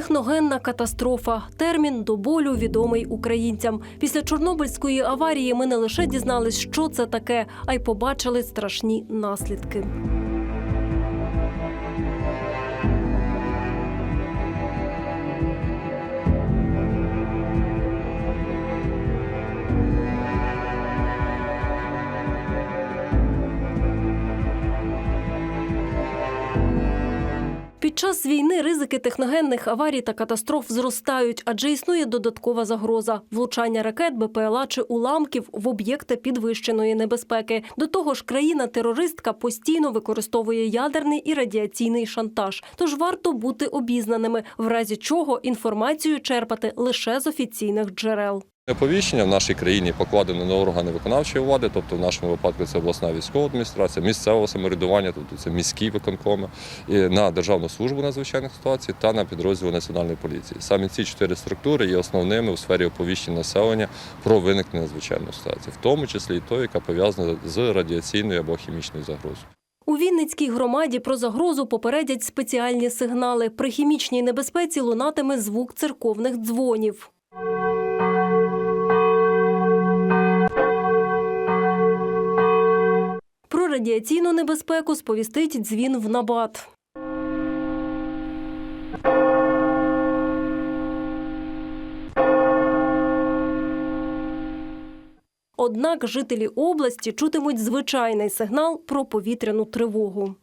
Техногенна катастрофа термін до болю відомий українцям. Після Чорнобильської аварії ми не лише дізнались, що це таке, а й побачили страшні наслідки. Під час війни ризики техногенних аварій та катастроф зростають, адже існує додаткова загроза влучання ракет, БПЛА чи уламків в об'єкти підвищеної небезпеки. До того ж, країна-терористка постійно використовує ядерний і радіаційний шантаж. Тож варто бути обізнаними, в разі чого інформацію черпати лише з офіційних джерел. Оповіщення в нашій країні покладено на органи виконавчої влади, тобто в нашому випадку це обласна військова адміністрація, місцеве самоврядування, тобто це міські виконкоми, на Державну службу надзвичайних ситуацій та на підрозділи національної поліції. Саме ці чотири структури є основними у сфері оповіщення населення про виникнення надзвичайної ситуації, в тому числі і той, яка пов'язана з радіаційною або хімічною загрозою. У Вінницькій громаді про загрозу попередять спеціальні сигнали. При хімічній небезпеці лунатиме звук церковних дзвонів. Радіаційну небезпеку сповістить дзвін в набат. Однак жителі області чутимуть звичайний сигнал про повітряну тривогу.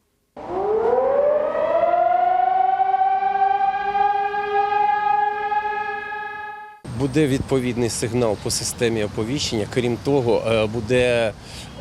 Буде відповідний сигнал по системі оповіщення. Крім того, е, буде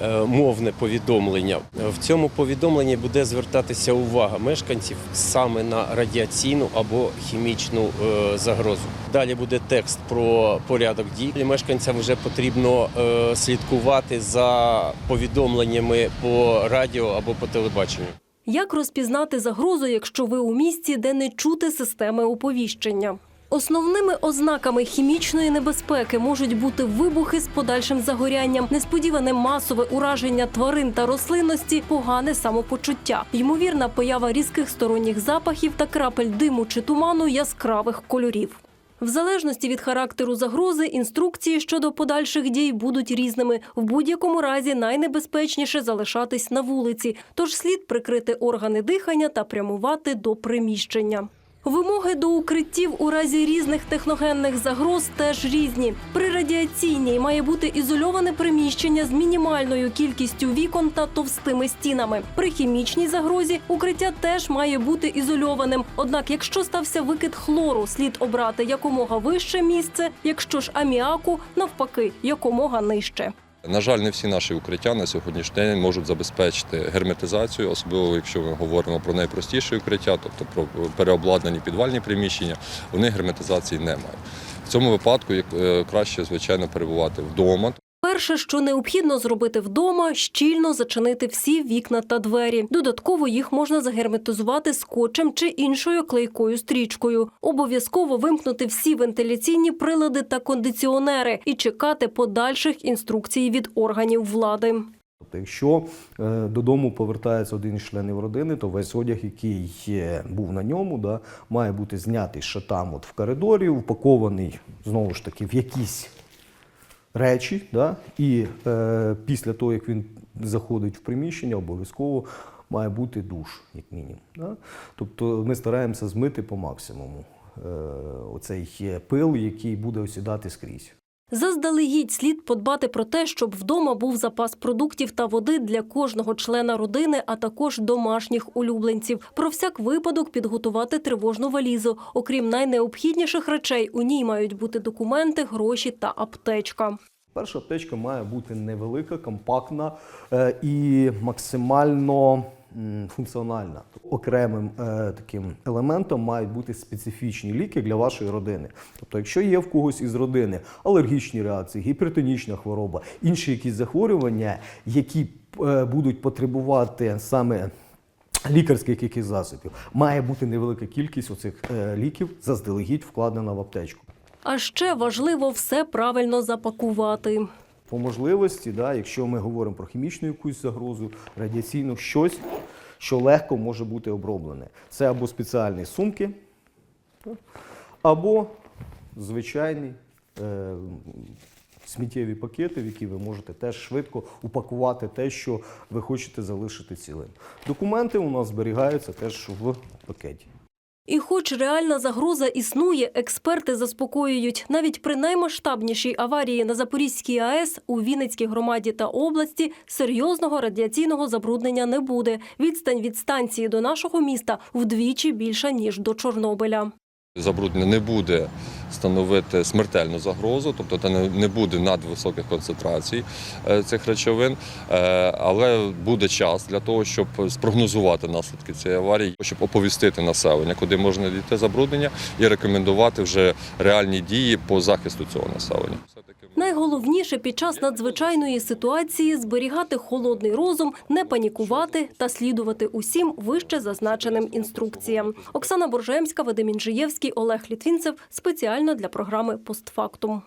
е, мовне повідомлення. В цьому повідомленні буде звертатися увага мешканців саме на радіаційну або хімічну е, загрозу. Далі буде текст про порядок дій. Мешканцям вже потрібно слідкувати за повідомленнями по радіо або по телебаченню. Як розпізнати загрозу, якщо ви у місті, де не чути системи оповіщення? Основними ознаками хімічної небезпеки можуть бути вибухи з подальшим загорянням, несподіване масове ураження тварин та рослинності, погане самопочуття, ймовірна поява різких сторонніх запахів та крапель диму чи туману яскравих кольорів. В залежності від характеру загрози, інструкції щодо подальших дій будуть різними. В будь-якому разі найнебезпечніше залишатись на вулиці, тож слід прикрити органи дихання та прямувати до приміщення. Вимоги до укриттів у разі різних техногенних загроз теж різні. При радіаційній має бути ізольоване приміщення з мінімальною кількістю вікон та товстими стінами. При хімічній загрозі укриття теж має бути ізольованим. Однак, якщо стався викид хлору, слід обрати якомога вище місце, якщо ж аміаку навпаки якомога нижче. На жаль, не всі наші укриття на сьогоднішній день можуть забезпечити герметизацію, особливо якщо ми говоримо про найпростіші укриття, тобто про переобладнані підвальні приміщення, вони герметизації не мають. В цьому випадку е, краще, звичайно, перебувати вдома, Перше, що необхідно зробити вдома, щільно зачинити всі вікна та двері. Додатково їх можна загерметизувати скотчем чи іншою клейкою стрічкою. Обов'язково вимкнути всі вентиляційні прилади та кондиціонери і чекати подальших інструкцій від органів влади. Тобто, якщо е, додому повертається один із членів родини, то весь одяг, який є, був на ньому, да, має бути знятий ще там, от в коридорі, упакований знову ж таки в якісь речі. Да, і е, після того, як він заходить в приміщення, обов'язково має бути душ, як мінімум. Да. Тобто ми стараємося змити по максимуму е, оцей пил, який буде осідати скрізь. Заздалегідь слід подбати про те, щоб вдома був запас продуктів та води для кожного члена родини, а також домашніх улюбленців. Про всяк випадок підготувати тривожну валізу. Окрім найнеобхідніших речей, у ній мають бути документи, гроші та аптечка. Перша аптечка має бути невелика, компактна е, і максимально функціональна. Окремим е, таким елементом мають бути специфічні ліки для вашої родини. Тобто, якщо є в когось із родини алергічні реакції, гіпертонічна хвороба, інші якісь захворювання, які е, будуть потребувати саме лікарських якихось засобів, має бути невелика кількість оцих ліків заздалегідь вкладена в аптечку. А ще важливо все правильно запакувати. По можливості, да, якщо ми говоримо про хімічну якусь загрозу, радіаційну щось, що легко може бути оброблене. Це або спеціальні сумки, або звичайні е, сміттєві пакети, в які ви можете теж швидко упакувати те, що ви хочете залишити цілим. Документи у нас зберігаються теж в пакеті. І хоч реальна загроза існує, експерти заспокоюють, навіть при наймасштабнішій аварії на Запорізькій АЕС у Вінницькій громаді та області серйозного радіаційного забруднення не буде. Відстань від станції до нашого міста вдвічі більша, ніж до Чорнобиля. Забруднення не буде становити смертельну загрозу, тобто це не буде надвисоких концентрацій е, цих речовин, Е, але буде час для того, щоб спрогнозувати наслідки цієї аварії, щоб оповістити населення, куди можна дійти забруднення, і рекомендувати вже реальні дії по захисту цього населення. Найголовніше під час надзвичайної ситуації зберігати холодний розум, не панікувати та слідувати усім вище зазначеним інструкціям. Оксана Боржемська, Вадим Інжиєвський, Олег Літвінцев спеціально для програми Постфактум.